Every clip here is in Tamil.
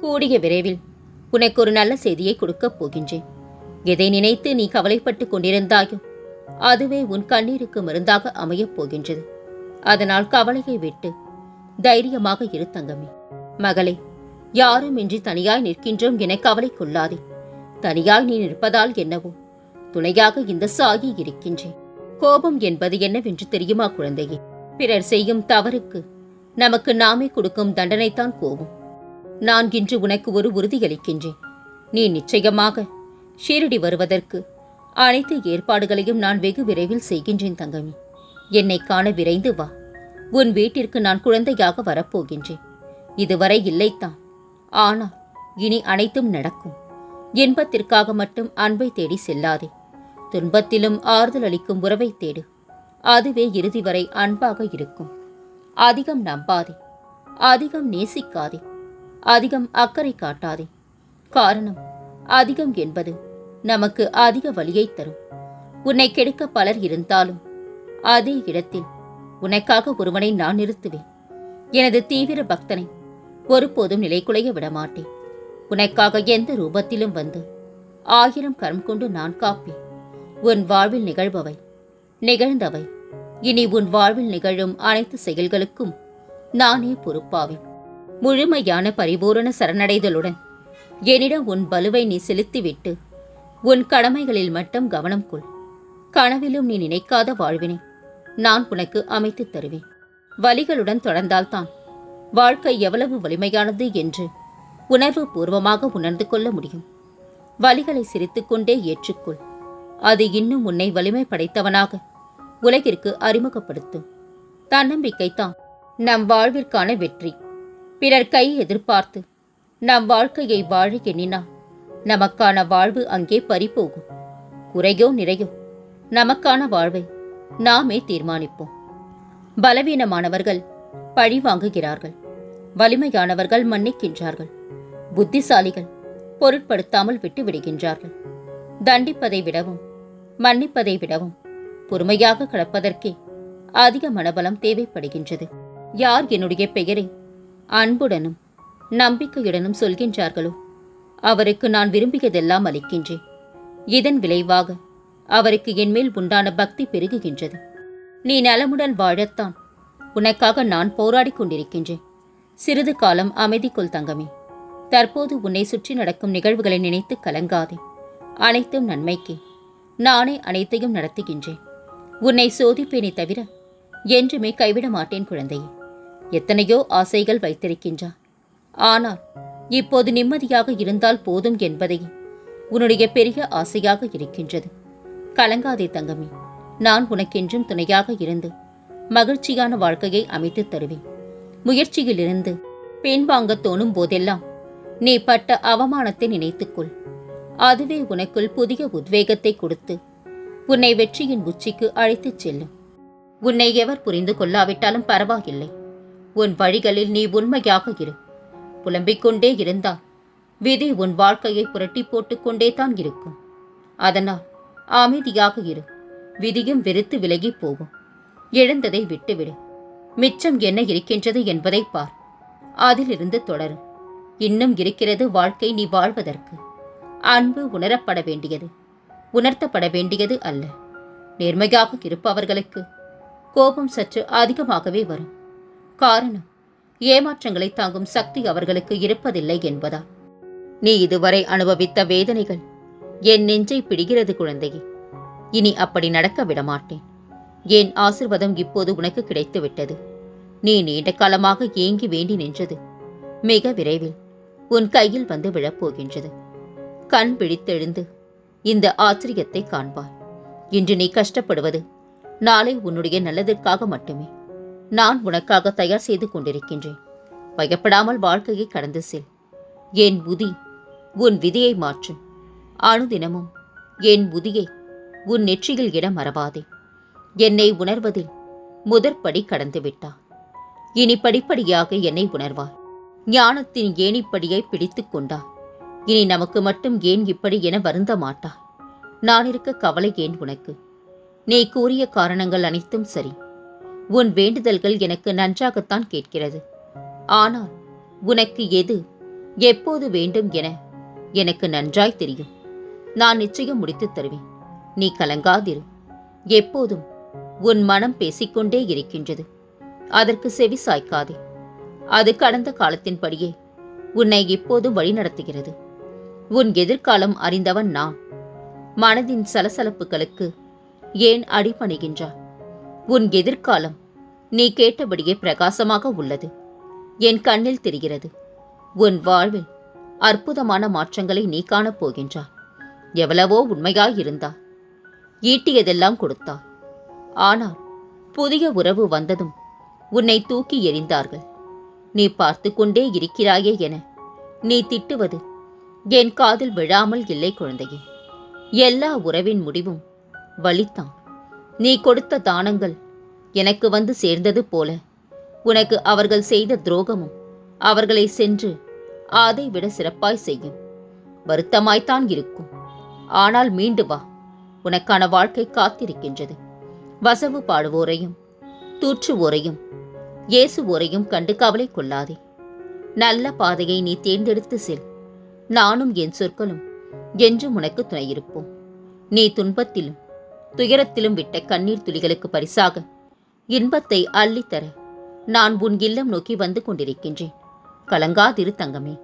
கூடிய விரைவில் உனக்கு ஒரு நல்ல செய்தியை கொடுக்கப் போகின்றேன். எதை நினைத்து நீ கவலைப்பட்டுக் கொண்டிருந்தாயோ அதுவே உன் கண்ணீருக்கு மருந்தாக அமையப் போகின்றது. அதனால் கவலையை விட்டு தைரியமாக இரு தங்கமே. மகளே யாரும் இன்றி தனியாய் நிற்கின்றோம் என கவலை கொள்ளாதே. தனியாய் நீ நிற்பதால் என்னவோ துணையாக இந்த சாகி இருக்கின்றேன் கோபம் என்பது என்னவென்று தெரியுமா குழந்தையே? பிறர் செய்யும் தவறுக்கு நமக்கு நாமே கொடுக்கும் தண்டனைத்தான் கோபம். நான் இன்று உனக்கு ஒரு உறுதியளிக்கின்றேன். நீ நிச்சயமாக ஷீரடி வருவதற்கு அனைத்து ஏற்பாடுகளையும் நான் வெகு விரைவில் செய்கின்றேன் தங்கமி. என்னை காண விரைந்து வா. உன் வீட்டிற்கு நான் குழந்தையாக வரப்போகின்றேன். இதுவரை இல்லைத்தான். ஆனால் இனி அனைத்தும் நடக்கும். இன்பத்திற்காக மட்டும் அன்பை தேடி செல்லாதே. துன்பத்திலும் ஆறுதல் அளிக்கும் உறவை தேடு. அதுவே இறுதி வரை அன்பாக இருக்கும். அதிகம் நம்பாதே. அதிகம் நேசிக்காதே. அதிகம் அக்கறை காட்டாதே. காரணம் அதிகம் என்பது நமக்கு அதிக வழியை தரும். உன்னை கெடுக்க பலர் இருந்தாலும் அதே இடத்தில் உனக்காக ஒருவனை நான் நிறுத்துவேன். எனது தீவிர பக்தனை ஒருபோதும் நிலைகுலைய விடமாட்டேன். உனக்காக எந்த ரூபத்திலும் வந்து ஆயிரம் கரம் கொண்டு நான் காப்பேன். உன் வாழ்வில் நிகழ்பவை நிகழ்ந்தவை. இனி உன் வாழ்வில் நிகழும் அனைத்து செயல்களுக்கும் நானே பொறுப்பாவேன். முழுமையான பரிபூரண சரணடைதலுடன் என்னிடம் உன் பலுவை நீ செலுத்திவிட்டு உன் கடமைகளில் மட்டும் கவனம் கொள். கனவிலும் நீ நினைக்காத வாழ்வினை நான் உனக்கு அமைத்துத் தருவேன். வலிகளுடன் தொடர்ந்தால்தான் வாழ்க்கை எவ்வளவு வலிமையானது என்று உணர்வு பூர்வமாக உணர்ந்து கொள்ள முடியும். வலிகளை சிரித்துக்கொண்டே ஏற்றுக்கொள். அது இன்னும் உன்னை வலிமை படைத்தவனாக உலகிற்கு அறிமுகப்படுத்தும். தன்னம்பிக்கைதான் நம் வாழ்விற்கான வெற்றி. பிறர் கை எதிர்பார்த்து நம் வாழ்க்கையை வாழ எண்ணினால் நமக்கான வாழ்வு அங்கே பறிபோகும். குறையோ நிறையோ நமக்கான வாழ்வை நாமே தீர்மானிப்போம். பலவீனமானவர்கள் பழி வாங்குகிறார்கள். வலிமையானவர்கள் மன்னிக்கின்றார்கள். புத்திசாலிகள் பொருட்படுத்தாமல் விட்டு விடுகின்றார்கள். தண்டிப்பதை விடவும் மன்னிப்பதை விடவும் பொறுமையாக கடப்பதற்கே அதிக மனபலம் தேவைப்படுகின்றது. யார் என்னுடைய பெயரை அன்புடனும் நம்பிக்கையுடனும் சொல்கின்றார்களோ? அவருக்கு நான் விரும்பியதெல்லாம் அளிக்கின்றேன். இதன் விளைவாக அவருக்கு என்மேல் உண்டான பக்தி பெருகுகின்றது. நீ நலமுடன் வாழத்தான். உனக்காக நான் போராடி கொண்டிருக்கின்றேன். சிறிது காலம் அமைதிக்குள் தங்கமே. தற்போது உன்னை சுற்றி நடக்கும் நிகழ்வுகளை நினைத்து கலங்காதே. அனைத்தும் நன்மைக்கே. நானே அனைத்தையும் நடத்துகின்றேன். உன்னை சோதிப்பேனே தவிர என்றுமே கைவிட மாட்டேன் குழந்தையே. எத்தனையோ ஆசைகள் வைத்திருக்கின்றா ஆனால் இப்போது நிம்மதியாக இருந்தால் போதும் என்பதை உன்னுடைய பெரிய ஆசையாக இருக்கின்றது. கலங்காதே தங்கமே நான் உனக்கென்றும் துணையாக இருந்து மகிழ்ச்சியான வாழ்க்கையை அமைத்துத் தருவேன். முயற்சியிலிருந்து பின்வாங்க தோணும் போதெல்லாம் நீ பட்ட அவமானத்தை நினைத்துக்கொள். அதுவே உனக்குள் புதிய உத்வேகத்தை கொடுத்து உன்னை வெற்றியின் உச்சிக்கு அழைத்துச் செல்லும். உன்னை எவர் புரிந்து கொள்ளாவிட்டாலும் பரவாயில்லை. உன் வழிகளில் நீ உண்மையாக இரு. புலம்பிக் கொண்டே இருந்தால் விதி உன் வாழ்க்கையை புரட்டி போட்டுக்கொண்டே தான் இருக்கும். அதனால் அமைதியாக இரு. விதியும் வெறுத்து விலகி போகும். எழுந்ததை விட்டுவிடு. மிச்சம் என்ன இருக்கின்றது என்பதை பார். அதிலிருந்து தொடரு. இன்னும் இருக்கிறது வாழ்க்கை நீ வாழ்வதற்கு. அன்பு உணரப்பட வேண்டியது. உணர்த்தப்பட வேண்டியது அல்ல. நேர்மையாக இருப்பவர்களுக்கு கோபம் சற்று அதிகமாகவே வரும். காரணம். ஏமாற்றங்களை தாங்கும் சக்தி அவர்களுக்கு இருப்பதில்லை என்பதால் நீ இதுவரை அனுபவித்த வேதனைகள் என் நெஞ்சை பிடிகிறது குழந்தையே. இனி அப்படி நடக்க விடமாட்டேன். என் ஆசிர்வாதம் இப்போது உனக்கு கிடைத்துவிட்டது. நீ நீண்ட காலமாக ஏங்கி வேண்டி நின்றது. மிக விரைவில் உன் கையில் வந்து விழப்போகின்றது. கண் பிடித்தெழுந்து இந்த ஆச்சரியத்தை காண்பாய். இன்று நீ கஷ்டப்படுவது நாளை உன்னுடைய நல்லதற்காக மட்டுமே. நான் உனக்காக தயார் செய்து கொண்டிருக்கின்றேன். பயப்படாமல் வாழ்க்கையை கடந்து செல். என் புதி உன் விதியை மாற்றும் அனுதினமும் என் புதியை உன் நெற்றியில் இட மறவாதே. என்னை உணர்வதில் முதற்படி கடந்துவிட்டா. இனி படிப்படியாக என்னை உணர்வார் ஞானத்தின் ஏணிப்படியை பிடித்துக் கொண்டா. இனி நமக்கு மட்டும் ஏன் இப்படி என வருந்த மாட்டா. நான் இருக்க கவலை ஏன் உனக்கு? நீ கூறிய காரணங்கள் அனைத்தும் சரி. உன் வேண்டுதல்கள் எனக்கு நன்றாகத்தான் கேட்கிறது. ஆனால் உனக்கு எது எப்போது வேண்டும் என எனக்கு நன்றாய் தெரியும். நான் நிச்சயம் முடித்துத் தருவேன். நீ கலங்காதிரு. எப்போதும் உன் மனம் பேசிக்கொண்டே இருக்கின்றது. அதற்கு செவி சாய்க்காதே. அது கடந்த காலத்தின்படியே உன்னை இப்போதும் வழிநடத்துகிறது. உன் எதிர்காலம் அறிந்தவன் நான். மனதின் சலசலப்புகளுக்கு ஏன் அடிபணிகின்றாய்? உன் எதிர்காலம் நீ கேட்டபடியே பிரகாசமாக உள்ளது. என் கண்ணில் தெரிகிறது உன் வாழ்வில் அற்புதமான மாற்றங்களை நீ காணப் போகின்றாய் எவ்வளவோ உண்மையாயிருந்தா ஈட்டியதெல்லாம் கொடுத்தா. ஆனால் புதிய உறவு வந்ததும் உன்னை தூக்கி எறிந்தார்கள். நீ பார்த்து கொண்டே இருக்கிறாயே என நீ திட்டுவது என் காதில் விழாமல் இல்லை குழந்தையே. எல்லா உறவின் முடிவும் வலித்தான். நீ கொடுத்த தானங்கள் எனக்கு வந்து சேர்ந்தது போல. உனக்கு அவர்கள் செய்த துரோகமும் அவர்களை சென்று அதை விட சிறப்பாய் செய்யும். வருத்தமாய்த்தான் இருக்கும். ஆனால் மீண்டு வா. உனக்கான வாழ்க்கை காத்திருக்கின்றது. வசவு பாடுவோரையும் தூற்றுவோரையும் இயேசுவோரையும் கண்டு கவலை கொள்ளாதே. நல்ல பாதையை நீ தேர்ந்தெடுத்து செல். நானும் என் சொற்களும் என்றும் உனக்கு துணையிருப்போம். நீ துன்பத்திலும் துயரத்திலும் விட்ட கண்ணீர் துளிகளுக்கு பரிசாக. இன்பத்தை அள்ளித்தர நான் உன் இல்லம் நோக்கி வந்து கொண்டிருக்கின்றேன். கலங்காதிரு தங்கமே.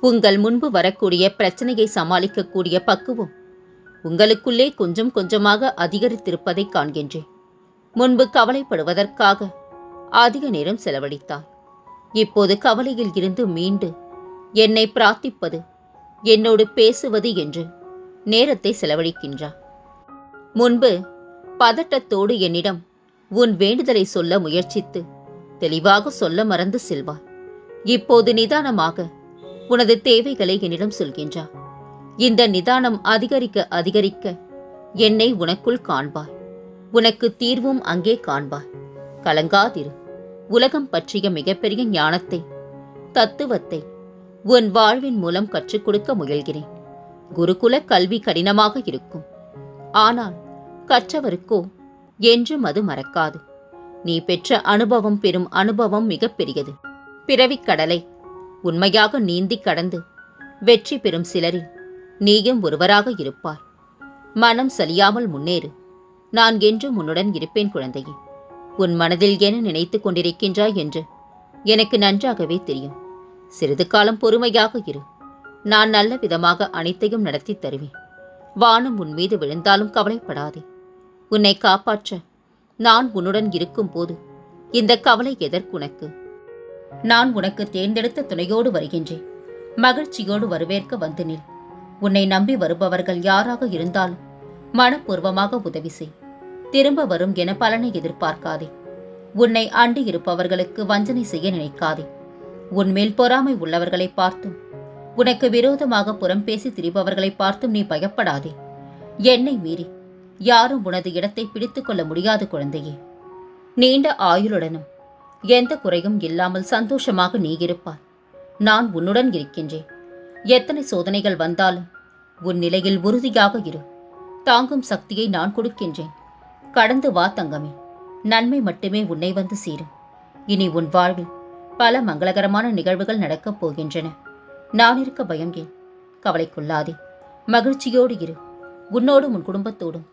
உங்கள் முன்பு வரக்கூடிய பிரச்சனையை சமாளிக்கக்கூடிய பக்குவம் உங்களுக்குள்ளே கொஞ்சம் கொஞ்சமாக அதிகரித்திருப்பதை காண்கின்றேன். முன்பு கவலைப்படுவதற்காக அதிக நேரம் செலவழித்தார் இப்போது கவலையில் இருந்து மீண்டு என்னை பிரார்த்திப்பது என்னோடு பேசுவது என்று நேரத்தை செலவழிக்கின்றார் முன்பு பதட்டத்தோடு என்னிடம் உன் வேண்டுதலை சொல்ல முயற்சித்து தெளிவாக சொல்ல மறந்து செல்வாய். இப்போது நிதானமாக உனது தேவைகளை என்னிடம் சொல்கின்றார் இந்த நிதானம் அதிகரிக்க அதிகரிக்க என்னை உனக்குள் காண்பாய். உனக்கு தீர்வும் அங்கே காண்பாய். கலங்காதிரு. உலகம் பற்றிய மிகப்பெரிய ஞானத்தை தத்துவத்தை உன் வாழ்வின் மூலம் கற்றுக் கொடுக்க முயல்கிறேன். குருகுல கல்வி கடினமாக இருக்கும். ஆனால் கற்றவருக்கோ என்றும் அது மறக்காது. நீ பெற்ற அனுபவம் பெறும் அனுபவம் மிகப்பெரியது பிறவிக் கடலை உண்மையாக நீந்தி கடந்து வெற்றி பெறும் சிலரில் நீயும் ஒருவராக இருப்பார் மனம் சலியாமல் முன்னேறு. நான் என்றும் உன்னுடன் இருப்பேன் குழந்தையே. உன் மனதில் என்ன நினைத்துக் கொண்டிருக்கின்றாய் என்று எனக்கு நன்றாகவே தெரியும். சிறிது காலம் பொறுமையாக இரு. நான் நல்ல விதமாக அனைத்தையும் நடத்தி தருவேன். வானம் உன் மீது விழுந்தாலும் கவலைப்படாதே. உன்னை காப்பாற்ற நான் உன்னுடன் இருக்கும்போது இந்த கவலை எதற்குனக்கு நான் உனக்கு தேர்ந்தெடுத்த துணையோடு வருகின்றேன். மகிழ்ச்சியோடு வரவேற்க வந்து நில். உன்னை நம்பி வருபவர்கள் யாராக இருந்தாலும் மனப்பூர்வமாக உதவி செய். திரும்ப வரும் என பலனை எதிர்பார்க்காதே. உன்னை அண்டி இருப்பவர்களுக்கு வஞ்சனை செய்ய நினைக்காதே. உன்மேல் பொறாமை உள்ளவர்களை பார்த்தும் உனக்கு விரோதமாக புறம் பேசி திரிபவர்களை பார்த்தும் நீ பயப்படாதே. என்னை மீறி யாரும் உனது இடத்தை பிடித்துக்கொள்ள முடியாது குழந்தையே. நீண்ட ஆயுளுடனும் எந்த குறையும் இல்லாமல் சந்தோஷமாக நீ இருப்பாய். நான் உன்னுடன் இருக்கின்றேன். எத்தனை சோதனைகள் வந்தாலும் உன் நிலையில் உறுதியாக இரு. தாங்கும் சக்தியை நான் கொடுக்கின்றேன். கடந்து வா தங்கமே. நன்மை மட்டுமே உன்னை வந்து சேரும். இனி உன் வாழ்வில் பல மங்களகரமான நிகழ்வுகள் நடக்கப் போகின்றன. நான் இருக்க பயம் கவலைக்குள்ளாதே மகிழ்ச்சியோடு இரு. உன்னோடும் உன் குடும்பத்தோடும்.